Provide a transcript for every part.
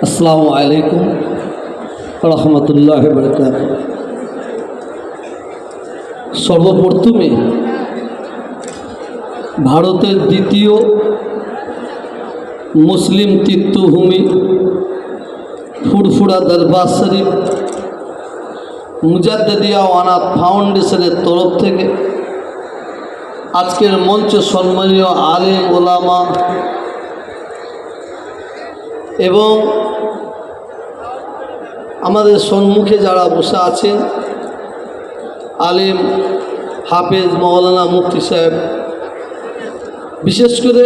আসসালামু আলাইকুম রহমতুল্লাহ বরকাত সর্বপ্রথমে ভারতের দ্বিতীয় মুসলিম তীর্থভূমি ফুরফুরা দরবার শরীফ মুজাদ্দিয়া অনাথ ফাউন্ডেশনের তরফ থেকে আজকের মঞ্চ সম্মানীয় আলেম ওলামা এবং আমাদের সম্মুখে যারা বসে আছেন, আলিম হাফেজ মৌলানা মুফতি সাহেব, বিশেষ করে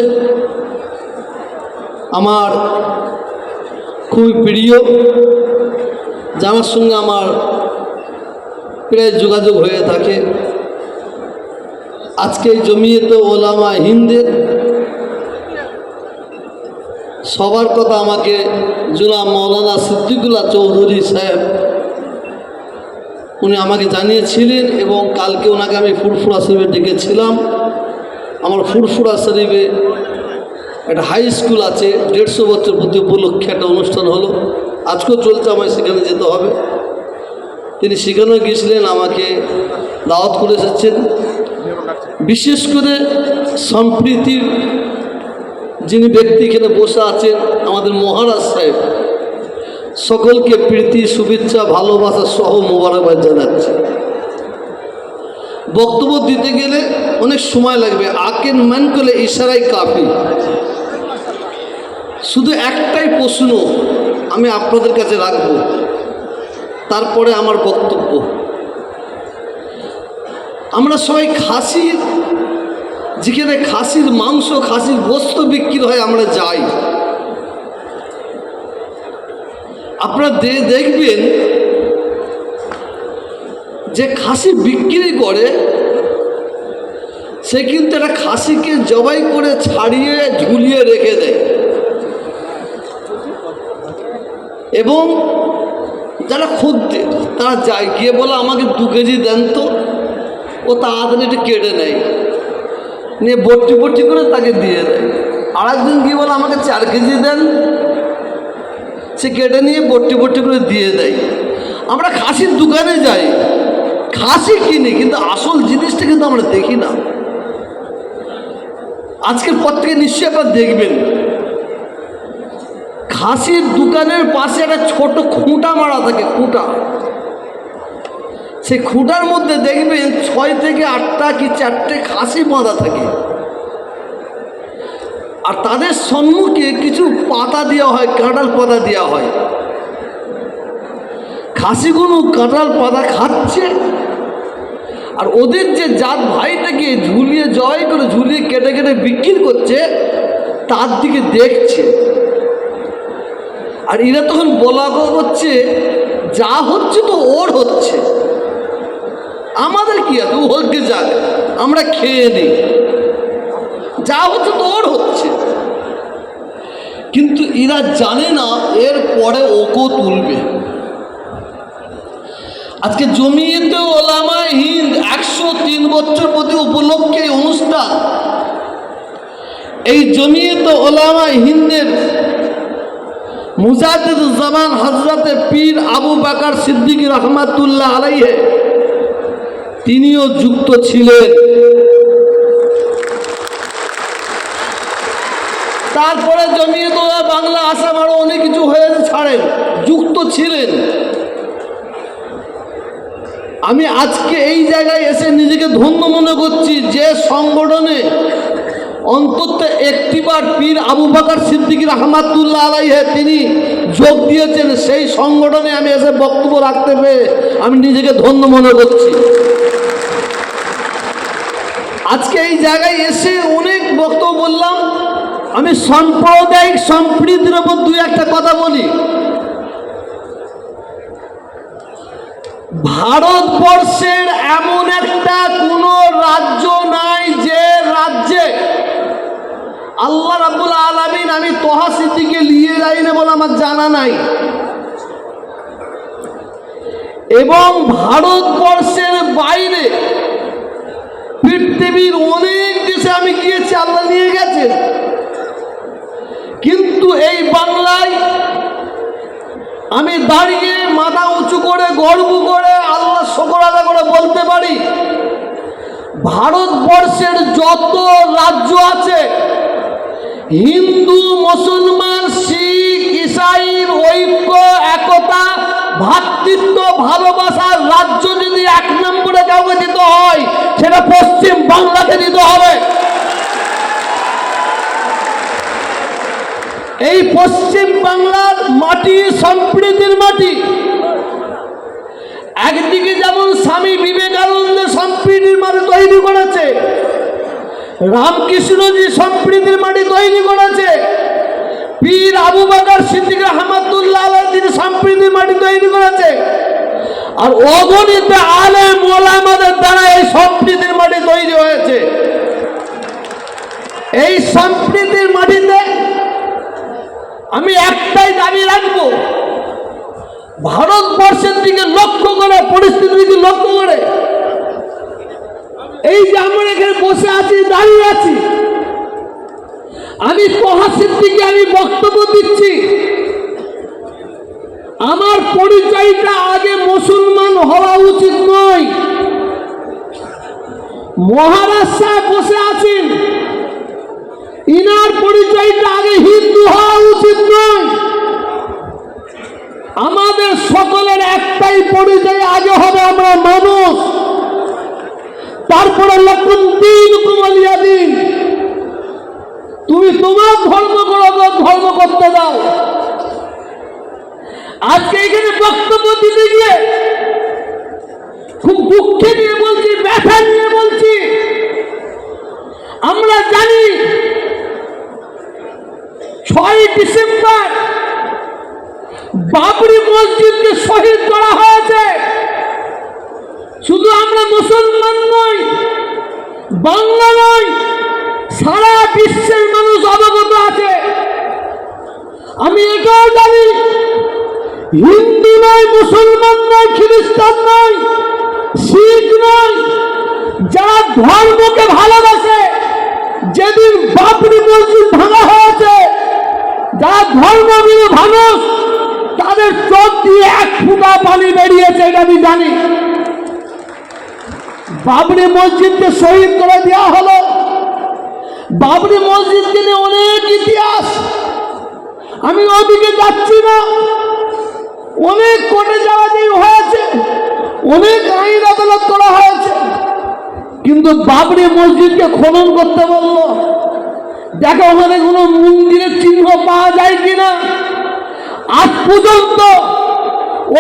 আমার খুবই প্রিয়, যার সঙ্গে আমার প্রায় যোগাযোগ হয়ে থাকে। আজকে জমিয়েতে ওলামা হিন্দের সবার কথা আমাকে জুলা মৌলানা সিদ্দিকুল্লাহ চৌধুরী সাহেব। উনি আমাকে জানিয়েছিলেন এবং কালকে ওনাকে আমি ফুরফুরা শরীফে ডেকেছিলাম আমার ফুরফুরা শরীফে একটা হাই স্কুল আছে, দেড়শো বছর প্রতি উপলক্ষে একটা অনুষ্ঠান হলো। আজকেও চলছে, আমায় সেখানে যেতে হবে। তিনি সেখানেও গিয়েছিলেন, আমাকে দাওয়াত করে এসেছেন। বিশেষ করে সম্প্রীতির যিনি ব্যক্তি এখানে বসে আছেন, আমাদের মহারাজ সাহেব, সকলকে প্রীতি, শুভেচ্ছা, ভালোবাসা সহ মোবারকবাদ জানাচ্ছি। বক্তব্য দিতে গেলে অনেক সময় লাগবে, আকেন ম্যান করলে ইশারাই কাফি। শুধু একটাই প্রশ্ন আমি আপনাদের কাছে রাখব, তারপরে আমার বক্তব্য। আমরা সবাই খাসির যেখানে খাসির মাংস, খাসির গোস্ত বিক্রি হয়, আমরা যাই। আপনারা দেখবেন যে খাসি বিক্রি করে, সে কিন্তু একটা খাসিকে জবাই করে ছাড়িয়ে, ঝুলিয়ে রেখে দেয়। এবং যারা খুঁজতে, তারা যায়, গিয়ে বলে, আমাকে দু কেজি দেন তো। ও তাড়াতাড়ি একটু কেটে নেয়। নিয়ে বট্টি বট্টি করে তাকে দিয়ে দেয়। আর একদিন গিয়ে বলে, আমাকে চার কেজি দেন। সে কেটে নিয়ে বট্টি বট্টি করে দিয়ে দেয়। আমরা খাসির দোকানে যাই। খাসি কিনি, কিন্তু আসল জিনিসটা কিন্তু আমরা দেখি না। আজকের পর থেকে নিশ্চয়ই আপনারা দেখবেন। খাসির দোকানের পাশে একটা ছোট খুঁটা মারা থাকে, খুঁটা। সেই খুঁটার মধ্যে দেখবেন ছয় থেকে আটটা কি চারটে খাসি বাঁধা থাকে। আর তাদের সম্মুখে কিছু পাতা দেওয়া হয়, কাঁঠাল পাতা দেওয়া হয়। খাসিগুলো কাঁটাল পাতা খাচ্ছে। আর ওদের যে জাত ভাইটাকে ঝুলিয়ে, জয় করে ঝুলিয়ে কেটে কেটে বিক্রি করছে, তার দিকে দেখছে। আর এরা তখন বলা করছে, যা হচ্ছে তো ওর হচ্ছে। আমাদের কি আছে? হচ্ছে যাক। আমরা খেয়ে নিই। যা হচ্ছে তো ওর হচ্ছে। কিন্তু এরা জানে না, এর পরে ওকেও তুলবে। আজকে জমিয়েতে ওলামা হিন্দ একশো তিন বছর প্রতি উপলক্ষে অনুষ্ঠান। এই জমিয়েতে ওলামা হিন্দের মুজাহিদুজ্জামান হজরতে পীর আবু বাকার সিদ্দিক রহমাতুল্লাহ আলাইহে তিনিও যুক্ত ছিলেন। তারপরে জমিয়ে বাংলা আসাম আরও অনেক কিছু হয়েছে, ছাড়েন, যুক্ত ছিলেন। আমি আজকে এই জায়গায় এসে নিজেকে ধন্য মনে করছি যে সংগঠনে অন্তত একটিবার পীর আবু বাকার সিদ্দিকির রহমাতুল্লাহ আলাইহে তিনি যোগ দিয়েছেন, সেই সংগঠনে আমি এসে বক্তব্য রাখতে পেরে আমি নিজেকে ধন্য মনে করছি। আজকে এই জায়গায় এসে অনেক বক্তব্য বললাম। আমি সাম্প্রদায়িক সম্প্রীতির ওপর দুই একটা কথা বলি। ভারতবর্ষের এমন একটা কোনো রাজ্য নাই যে রাজ্যে আল্লাহ রাবুল আলমিন, আমি তোহা স্মৃতিকে নিয়ে যাই না বলে আমার জানা নাই। এবং ভারতবর্ষের বাইরে পৃথিবীর অনেক দেশে আমি গিয়েছি, আল্লাহ নিয়ে গেছেন। কিন্তু এই বাংলায় আমি দাঁড়িয়ে মাথা উঁচু করে, গর্ব করে, আল্লাহ শকর আদা করে বলতে পারি, ভারতবর্ষের যত রাজ্য আছে হিন্দু, মুসলমান, শিখ ইসাইর ঐক্য, একতা ভ্রাতৃত্ব ভালোবাসার রাজ্য যদি এক নম্বরে কাউকে দিতে হয়, সেটা পশ্চিম বাংলাকে দিতে হবে। এই পশ্চিম বাংলার মাটি সম্প্রীতির মাটি। একদিকে যেমন স্বামী বিবেকানন্দ সম্প্রীতির মাটি তৈরি করেছে রামকৃষ্ণজি সম্প্রীতির মাটি তৈরি করেছে, পীর আবু বাকর সিদ্দিক আহমদুল্লাহ আলাহ তিনি সম্প্রীতির মাটি তৈরি করেছে, আর অগণিত আলে মোলামাদের দ্বারা এই সম্প্রীতির মাটি তৈরি হয়েছে। এই সম্প্রীতির মাটিতে আমি একটাই দাবি রাখব, ভারতবর্ষের দিকে লক্ষ্য করে, পরিস্থিতির দিকে লক্ষ্য করে এই যে আমরা এখানে বসে আছি, দাঁড়িয়ে আছি, আমি তহাসির দিকে আমি বক্তব্য দিচ্ছি। আমার পরিচয়টা আগে মুসলমান হওয়া উচিত নয়। মহারাষ্ট্রায় বসে আছেন। ইনার পরিচয়টা আগে হিন্দু হওয়া উচিত নয়। আমাদের সকলের একটাই পরিচয়, আগে হবে আমরা মানুষ। তারপরে লক্ষণ দিন দিন তুমি তোমার ধর্ম করো ধর্ম করতে দাও। আজকে এখানে বক্তব্য দিতে গিয়ে খুব দুঃখে নিয়ে বলছি, ব্যথা নিয়ে বলছি। আমরা জানি ছয় ডিসেম্বর বাবরি মসজিদকে শহীদ করা হয়েছে। শুধু আমরা মুসলমান নই, বাংলা নয় সারা বিশ্বের মানুষ অবগত আছে। আমি এটাও জানি, হিন্দু নয় মুসলমান নয় খ্রিস্টান নয় শিখ নয় যারা ধর্মকে ভালোবাসে, যেদিন বাবরি মসজিদ ভাঙা হয়েছে, যারা ধর্মবিরু মানুষ, তাদের চোখ দিয়ে এক ফুটা পানি বেরিয়েছে এটা আমি জানি। বাবরি মসজিদকে শহীদ করে দেওয়া হলো। বাবরি মসজিদকে নিয়ে অনেক ইতিহাস। আমি ওদিকে যাচ্ছি না। অনেক কোর্টে যাওয়া হয়েছে। অনেক আইন আদালত করা হয়েছে। কিন্তু বাবরি মসজিদকে খনন করতে বলল, দেখো, ওখানে কোনো মন্দিরের চিহ্ন পাওয়া যায় কিনা? আজ পর্যন্ত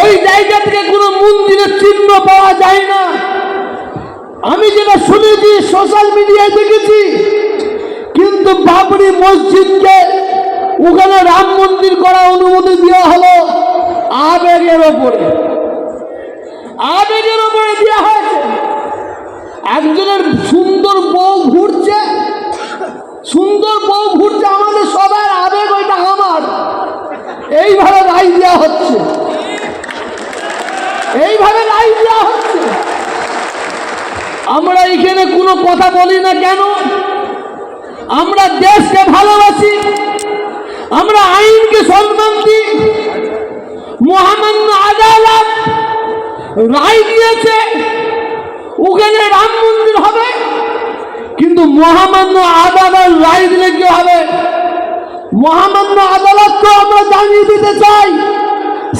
ওই জায়গা থেকে কোনো মন্দিরের চিহ্ন পাওয়া যায় না। আমি যেটা শুনেছি সোশ্যাল মিডিয়ায় দেখেছি, কিন্তু বাবরি মসজিদকে ওখানে রাম মন্দির করা অনুমতি দেওয়া হলো আবেগের ওপরে। আবেগের ওপরে দেওয়া হয়েছে। একজনের সুন্দর বউ ঘুরছে, সুন্দর বউ ঘুরছে, আমাদের সবার আবেগ ওইটা আমার। এইভাবে রায় দেওয়া হচ্ছে। এইভাবে রায় দেওয়া হচ্ছে। আমরা এখানে কোনো কথা বলি না কেন? আমরা দেশকে ভালোবাসি, আমরা আইনকে সম্মান দিই, মহামান্য আদালত রায় দিয়েছে, ওখানে রাম মন্দির হবে, কিন্তু মহামান্য আদালত রায় দিলে কি হবে? মহামান্য আদালতকে আমরা জানিয়ে দিতে চাই,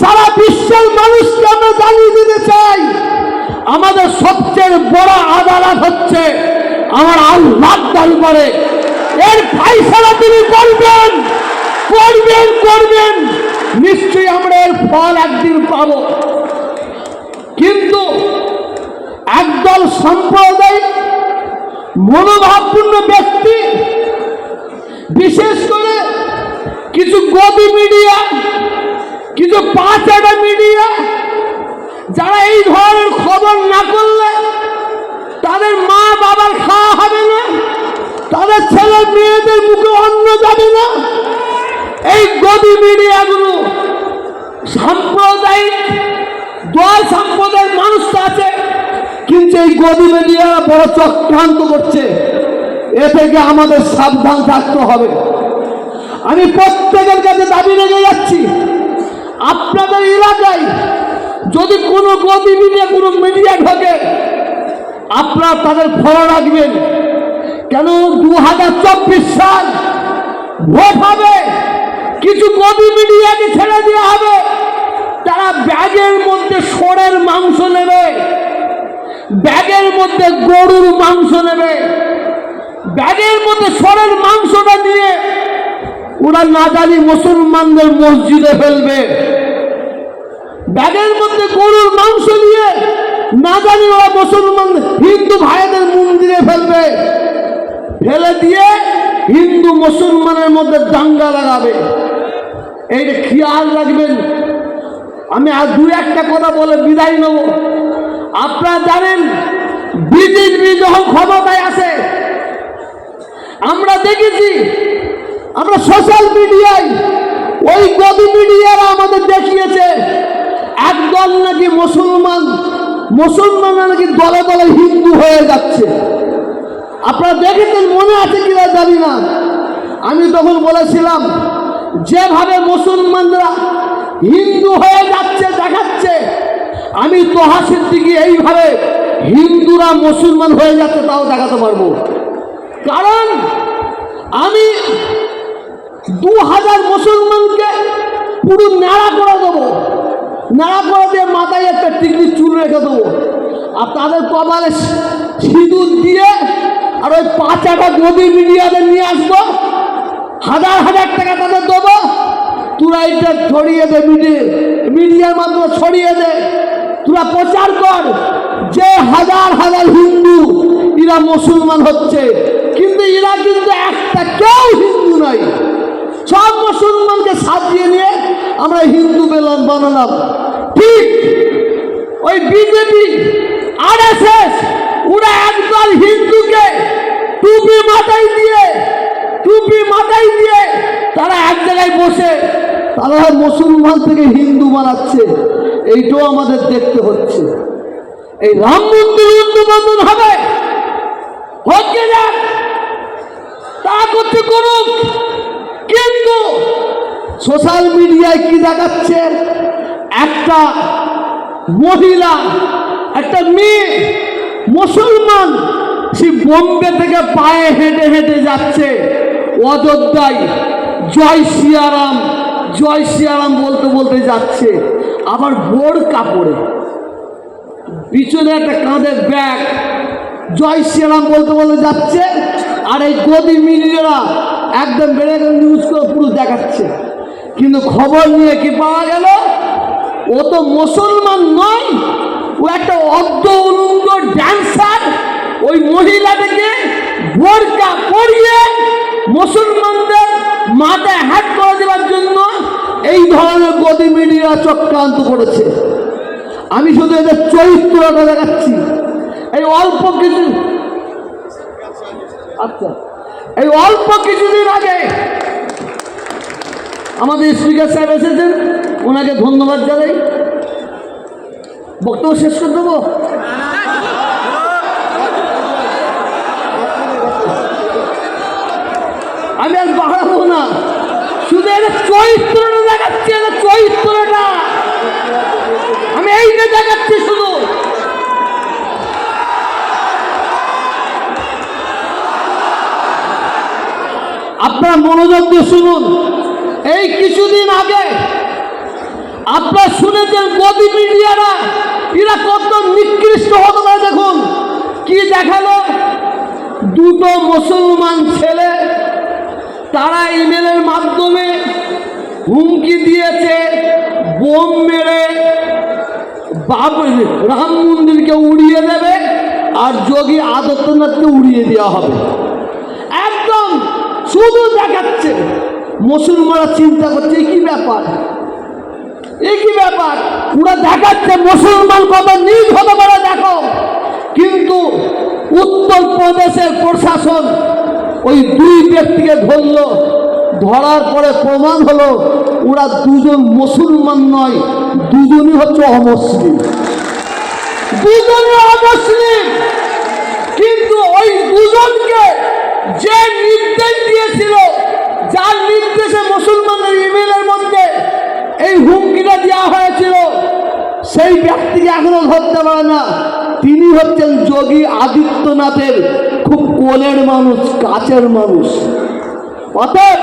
সারা বিশ্বের মানুষকে আমরা জানিয়ে দিতে চাই। আমাদের সবচেয়ে বড় আদালত হচ্ছে আমার আল্লাহ করে এর ফাইসলা তিনি করবেন করবেন করবেন। নিশ্চয়ই আমরা এর ফল একদিন পাব। কিন্তু একদল সাম্প্রদায়িক, মনোভাবপূর্ণ ব্যক্তি, বিশেষ করে কিছু গদি মিডিয়া, কিছু পাঁচাটা মিডিয়া যারা এই ধরনের খবর না করলে তাদের মা বাবার খাওয়া হবে না, তাদের ছেলে মেয়েদের মুখে অন্ন যাবে না। এই গদি মিডিয়াগুলো সাম্প্রদায়িক, দল সম্প্রদায়ের মানুষ তো আছে, কিন্তু এই গদি মিডিয়া বড় চক্রান্ত করছে। এ থেকে আমাদের সাবধান থাকতে হবে। আমি প্রত্যেকের কাছে দাবি রেখে যাচ্ছি, আপনাদের এলাকায় যদি কোনো গতিবিধি কোনো মিডিয়া ঢোকে, আপনারা তাদের ফলো রাখবেন। কেন দু হাজার চব্বিশ সাল ভোট হবে, কিছু গদি মিডিয়াকে ছেড়ে দেওয়া হবে, তারা ব্যাগের মধ্যে সোরের মাংস নেবে, ব্যাগের মধ্যে গরুর মাংস নেবে, ব্যাগের মধ্যে সোরের মাংসটা নিয়ে ওরা না জানি মুসলমানদের মসজিদে ফেলবে। ব্যাগের মধ্যে গরুর মাংস নিয়ে না জানি ওরা মুসলমান, হিন্দু ভাইদের মন্দিরে ফেলবে। ফেলে দিয়ে হিন্দু মুসলমানের মধ্যে দাঙ্গা লাগাবে। এইটা খেয়াল রাখবেন। আমি আর দু একটা কথা বলে বিদায় নেব। আপনারা জানেন বিজেপি যখন ক্ষমতায় আসে। আমরা দেখেছি, আমরা সোশ্যাল মিডিয়ায় ওই গদি মিডিয়ারা আমাদের দেখিয়েছে। একদল নাকি মুসলমান, মুসলমানরা নাকি দলে দলে হিন্দু হয়ে যাচ্ছে। আপনারা দেখেছেন, মনে আছে কিনা জানি না। আমি তখন বলেছিলাম, যেভাবে মুসলমানরা হিন্দু হয়ে যাচ্ছে, দেখাচ্ছে, আমি তোহা সিদ্দিকি এইভাবে হিন্দুরা মুসলমান হয়ে যাচ্ছে, তাও দেখাতে পারব। কারণ আমি দু হাজার মুসলমানকে পুরো নাড়া করে দেবো। নাড়া করে দিয়ে মাথায় একটা টিকলি চুল রেখে দেবো। আর তাদের কপালে সিঁদুর দিয়ে আর ওই পাঁচাটা গদি মিডিয়াতে নিয়ে আসব। হাজার হাজার টাকা তাদের দেবো। তোরা এটা ছড়িয়ে দে মিডিয়া মিডিয়ার মাধ্যমে ছড়িয়ে দে। তোরা প্রচার কর যে হাজার হাজার হিন্দু এরা মুসলমান হচ্ছে। কিন্তু এরা কিন্তু একটা কেউ হিন্দু নাই সব মুসলমানকে সাজিয়ে নিয়ে আমরা হিন্দু বেলাম বানালাম। ঠিক ওই বিজেপি আর এস এস ওরা একদল হিন্দুকে টুপি মাথায় দিয়ে, টুপি মাথায় দিয়ে তারা এক জায়গায় বসে তারা মুসলমান থেকে হিন্দু বানাচ্ছে। এইটাও আমাদের দেখতে হচ্ছে। এই রাম মন্দির উন্নবন্ধন হবে। হচ্ছে না তা করতে করুক। কিন্তু সোশ্যাল মিডিয়ায় কি দেখাচ্ছে? একটা মহিলা, একটা মেয়ে, মুসলমান, সে বোম্বে থেকে পায়ে হেঁটে হেঁটে যাচ্ছে। অযোধ্যায় জয় সিয়ারাম জয় সিয়ারাম বলতে বলতে যাচ্ছে। আবার বোর কাপড়ে, পিছনে একটা কাঁধের ব্যাগ। জয় শ্রীরাম বলতে বলতে যাচ্ছে। আর এই গদি মিলিয়েরা একদম বেড়ে গেলে নিউজ করে পুরুষ দেখাচ্ছে। কিন্তু খবর নিয়ে কি পাওয়া গেল? ও তো মুসলমান নয়, ও একটা অর্ধ উলঙ্গ ড্যান্সার ওই মহিলাটাকে বোরকা পরিয়ে মুসলমানদের মাথায় হ্যাট করে দেওয়ার জন্য এই ধরনের গদি মিডিয়া চক্রান্ত করেছে। আমি শুধু এদের চরিত্রটা দেখাচ্ছি। এই অল্প কিছু আচ্ছা। এই অল্প কিছুদিন আগে আমাদের স্পিকার সাহেব এসেছেন। ওনাকে ধন্যবাদ জানাই। বক্তব্য শেষ করে দেবো? আমি আর বাড়াবো না। শুধু এদের চরিত্রটা দেখাচ্ছি এদের চরিত্রটা। আমি এইটা দেখাচ্ছি শুধু আপনারা মনোযোগ দিয়ে শুনুন। এই কিছুদিন আগে আপনারা শুনেছেন গদি মিডিয়ারা এরা কত নিকৃষ্ট হতে পারে দেখুন, কি দেখাল? দুটো মুসলমান ছেলে, তারা ইমেলের মাধ্যমে হুমকি দিয়েছে, বোম মেরে বাব রাম মন্দিরকে উড়িয়ে দেবে আর যোগী আদিত্যনাথকে উড়িয়ে দেওয়া হবে। শুধু দেখাচ্ছে। মুসলমানরা চিন্তা করছে কি ব্যাপার? এ কি ব্যাপার? ওরা দেখাচ্ছে, মুসলমান কত নিজ হতে পারে, দেখো। কিন্তু উত্তর প্রদেশের প্রশাসন ওই দুই ব্যক্তিকে ধরলো। ধরার পরে প্রমাণ হলো, ওরা দুজন মুসলমান নয়, দুজনই হচ্ছে অমুসলিম। দুজনই অমুসলিম। কিন্তু ওই দুজনকে যে নির্দেশ দিয়েছিল, যার নির্দেশে মুসলমানদের ইমেলের মধ্যে এই হুমকিটা সেই ব্যক্তিকে এখনও ধরতে পারে না। তিনি হচ্ছেন যোগী আদিত্যনাথের খুব কোলের মানুষ কাছের মানুষ। অতএব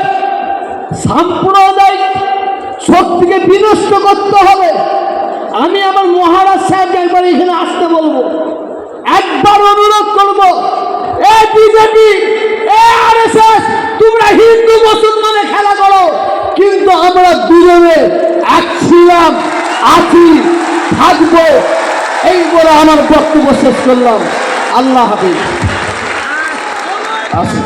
সাম্প্রদায়িক শক্তিকে বিনষ্ট করতে হবে। আমি আমার মহারাজ সাহেবকে একবার এখানে আসতে বলব। একবার অনুরোধ করব এ বিজেপি আরএসএস তোমরা হিন্দু মুসলমানে খেলা করো। কিন্তু আমরা দুজনে এক ছিলাম আছি, থাকব। এই বলে আমার বক্তব্য শেষ করলাম। আল্লাহ হাফিজ। আসুন